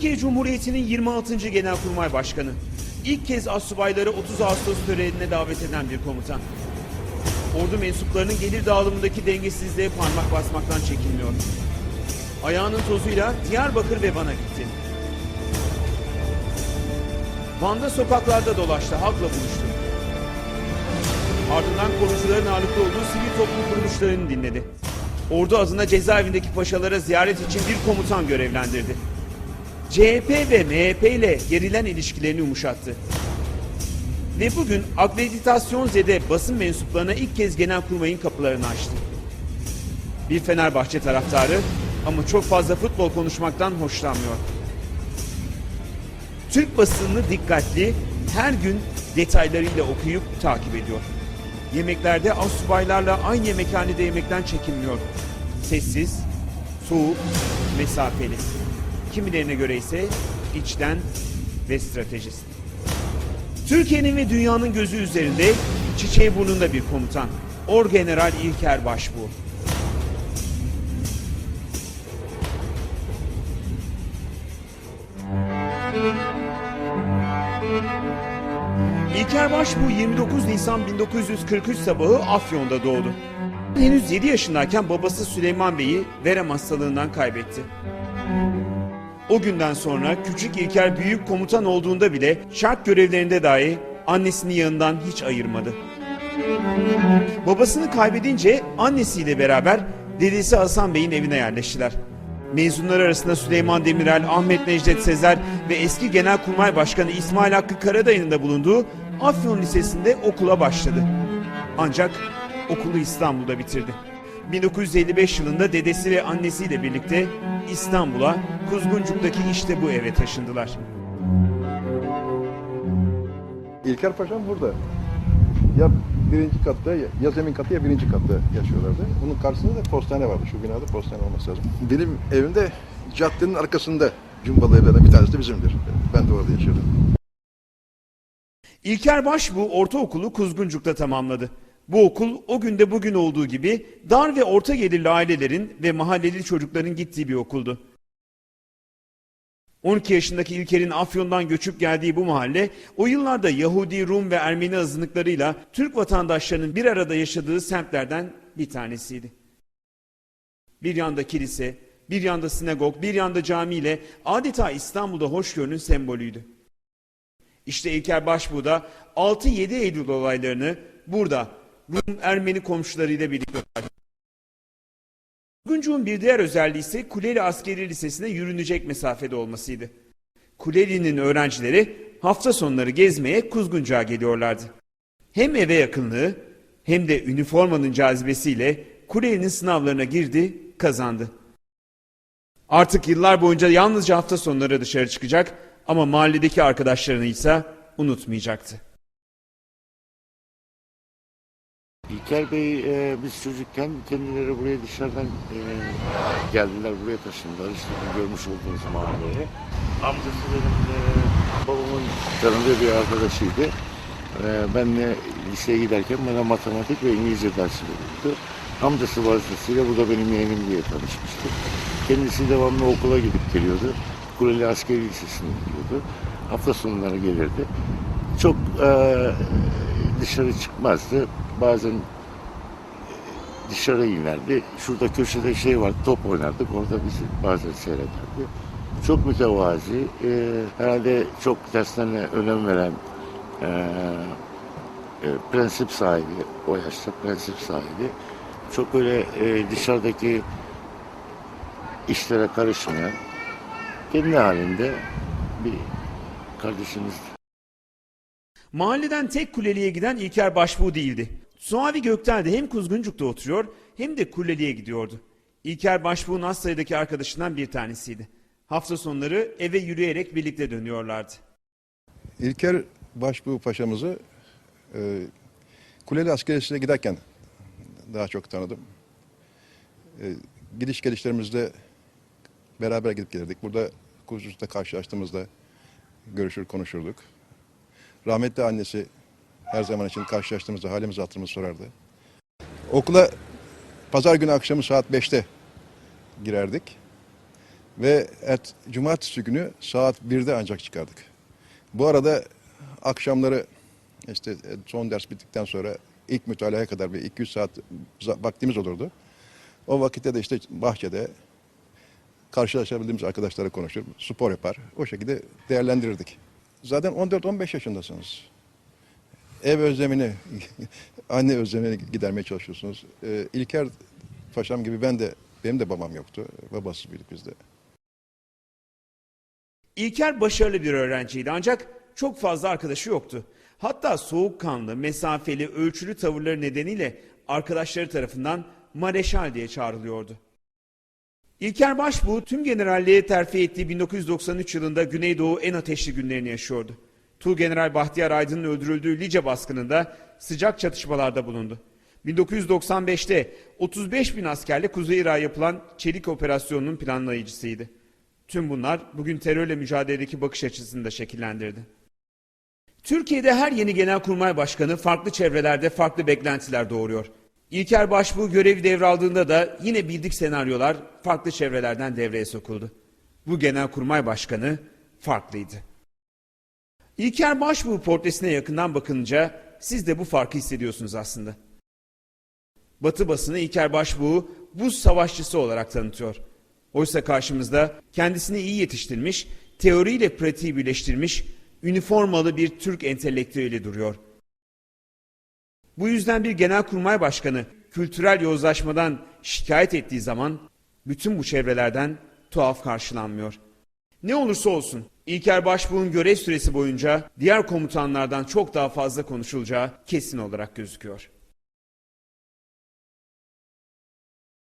Türkiye Cumhuriyeti'nin 26. Genelkurmay Başkanı. İlk kez astsubayları 30 Ağustos törenine davet eden bir komutan. Ordu mensuplarının gelir dağılımındaki dengesizliğe parmak basmaktan çekinmiyor. Ayağının tozuyla Diyarbakır ve Van'a gitti. Van'da sokaklarda dolaştı, halkla buluştu. Ardından korucuların ağırlıklı olduğu sivil toplum kuruluşlarını dinledi. Ordu adına cezaevindeki paşalara ziyaret için bir komutan görevlendirdi. CHP ve MHP ile gerilen ilişkilerini yumuşattı. Ve bugün akreditasyon zede basın mensuplarına ilk kez Genelkurmay'ın kapılarını açtı. Bir Fenerbahçe taraftarı ama çok fazla futbol konuşmaktan hoşlanmıyor. Türk basınını dikkatli, her gün detaylarıyla okuyup takip ediyor. Yemeklerde astsubaylarla aynı yemekhanede yemekten çekinmiyor. Sessiz, soğuk, mesafeli. Kimilerine göre ise içten ve stratejist. Türkiye'nin ve dünyanın gözü üzerinde çiçeği burnunda bir komutan. Orgeneral İlker Başbuğ. İlker Başbuğ 29 Nisan 1943 sabahı Afyon'da doğdu. Henüz 7 yaşındayken babası Süleyman Bey'i verem hastalığından kaybetti. O günden sonra küçük İlker büyük komutan olduğunda bile şark görevlerinde dahi annesini yanından hiç ayırmadı. Babasını kaybedince annesiyle beraber dedesi Hasan Bey'in evine yerleştiler. Mezunlar arasında Süleyman Demirel, Ahmet Necdet Sezer ve eski Genelkurmay Başkanı İsmail Hakkı Karadayı'nın da bulunduğu Afyon Lisesi'nde okula başladı. Ancak okulu İstanbul'da bitirdi. 1955 yılında dedesi ve annesiyle birlikte İstanbul'a Kuzguncuk'taki işte bu eve taşındılar. İlker Paşam burada. Ya birinci katta ya, ya zemin katta ya birinci katta yaşıyorlardı. Bunun karşısında da postane vardı. Şu binada postane olması lazım. Benim evimde caddenin arkasında cumbalı evlerden bir tanesi de bizimdir. Ben de orada yaşıyordum. İlker Başbuğ ortaokulu Kuzguncuk'ta tamamladı. Bu okul o günde bugün olduğu gibi dar ve orta gelirli ailelerin ve mahalleli çocukların gittiği bir okuldu. 12 yaşındaki İlker'in Afyon'dan göçüp geldiği bu mahalle o yıllarda Yahudi, Rum ve Ermeni azınlıklarıyla Türk vatandaşlarının bir arada yaşadığı semtlerden bir tanesiydi. Bir yanda kilise, bir yanda sinagog, bir yanda cami ile adeta İstanbul'da hoşgörünün sembolüydü. İşte İlker Başbuğ da 6-7 Eylül olaylarını burada Rum Ermeni komşularıyla birlikte takip Guncuğun bir diğer özelliği ise Kuleli Askeri Lisesi'ne yürünecek mesafede olmasıydı. Kuleli'nin öğrencileri hafta sonları gezmeye Kuzguncuk'a geliyorlardı. Hem eve yakınlığı hem de üniformanın cazibesiyle Kuleli'nin sınavlarına girdi, kazandı. Artık yıllar boyunca yalnızca hafta sonları dışarı çıkacak ama mahalledeki arkadaşlarını ise unutmayacaktı. İlker Bey e, biz çocukken kendileri buraya dışarıdan e, geldiler buraya taşındılar işte görmüş olduğunuz mahalleye. Amcası benim e, babamın tanıdığı bir arkadaşıydı. E, benle liseye giderken bana matematik ve İngilizce dersi veriyordu. Amcası vasıtasıyla bu da benim yeğenim diye tanışmıştık. Kendisi devamlı okula gidip geliyordu. Kuleli Askeri Lisesi'ne gidiyordu. Hafta sonları gelirdi. Çok e, dışarı çıkmazdı. Bazen dışarı inerdi. Şurada köşede şey var, top oynardık. Orada bizi bazen seyrederdi. Çok mütevazi, e, herhalde çok derslerine önem veren e, e, prensip sahibi, o yaşta prensip sahibi. Çok öyle e, dışarıdaki işlere karışmayan, kendi halinde bir kardeşimizdi. Mahalleden tek kuleliye giden İlker Başbuğ değildi. Suavi Göktel'de hem Kuzguncuk'ta oturuyor hem de kuleliye gidiyordu. İlker Başbuğ'un az sayıdaki arkadaşından bir tanesiydi. Hafta sonları eve yürüyerek birlikte dönüyorlardı. İlker Başbuğ Paşamızı e, Kuleli Askeriyesi'ne giderken daha çok tanıdım. E, gidiş gelişlerimizde beraber gidip gelirdik. Burada Kuzguncuk'ta karşılaştığımızda görüşür konuşurduk. Rahmetli annesi her zaman için karşılaştığımızda halimizi hatırımızı sorardı. Okula pazar günü akşamı saat 5'te girerdik. Ve et, cumartesi günü saat 1'de ancak çıkardık. Bu arada akşamları işte e, son ders bittikten sonra ilk mütalaaya kadar bir 200 saat vaktimiz olurdu. O vakitte de işte bahçede karşılaşabildiğimiz arkadaşlara konuşur, spor yapar. O şekilde değerlendirirdik. Zaten 14-15 yaşındasınız. Ev özlemini, anne özlemini gidermeye çalışıyorsunuz. Ee, İlker Paşam gibi ben de, benim de babam yoktu. Babasız büyüdük biz de. İlker başarılı bir öğrenciydi ancak çok fazla arkadaşı yoktu. Hatta soğukkanlı, mesafeli, ölçülü tavırları nedeniyle arkadaşları tarafından Mareşal diye çağrılıyordu. İlker Başbuğ tüm generalliğe terfi ettiği 1993 yılında Güneydoğu en ateşli günlerini yaşıyordu. Tuğgeneral Bahtiyar Aydın'ın öldürüldüğü Lice baskınında sıcak çatışmalarda bulundu. 1995'te 35 bin askerle Kuzey Irak'a yapılan Çelik Operasyonu'nun planlayıcısıydı. Tüm bunlar bugün terörle mücadeledeki bakış açısını da şekillendirdi. Türkiye'de her yeni genelkurmay başkanı farklı çevrelerde farklı beklentiler doğuruyor. İlker Başbuğ görevi devraldığında da yine bildik senaryolar farklı çevrelerden devreye sokuldu. Bu genelkurmay başkanı farklıydı. İlker Başbuğ portresine yakından bakınca siz de bu farkı hissediyorsunuz aslında. Batı basını İlker Başbuğ'u buz savaşçısı olarak tanıtıyor. Oysa karşımızda kendisini iyi yetiştirmiş, teoriyle pratiği birleştirmiş, üniformalı bir Türk entelektüeli duruyor. Bu yüzden bir genelkurmay başkanı kültürel yozlaşmadan şikayet ettiği zaman bütün bu çevrelerden tuhaf karşılanmıyor. Ne olursa olsun İlker Başbuğ'un görev süresi boyunca diğer komutanlardan çok daha fazla konuşulacağı kesin olarak gözüküyor.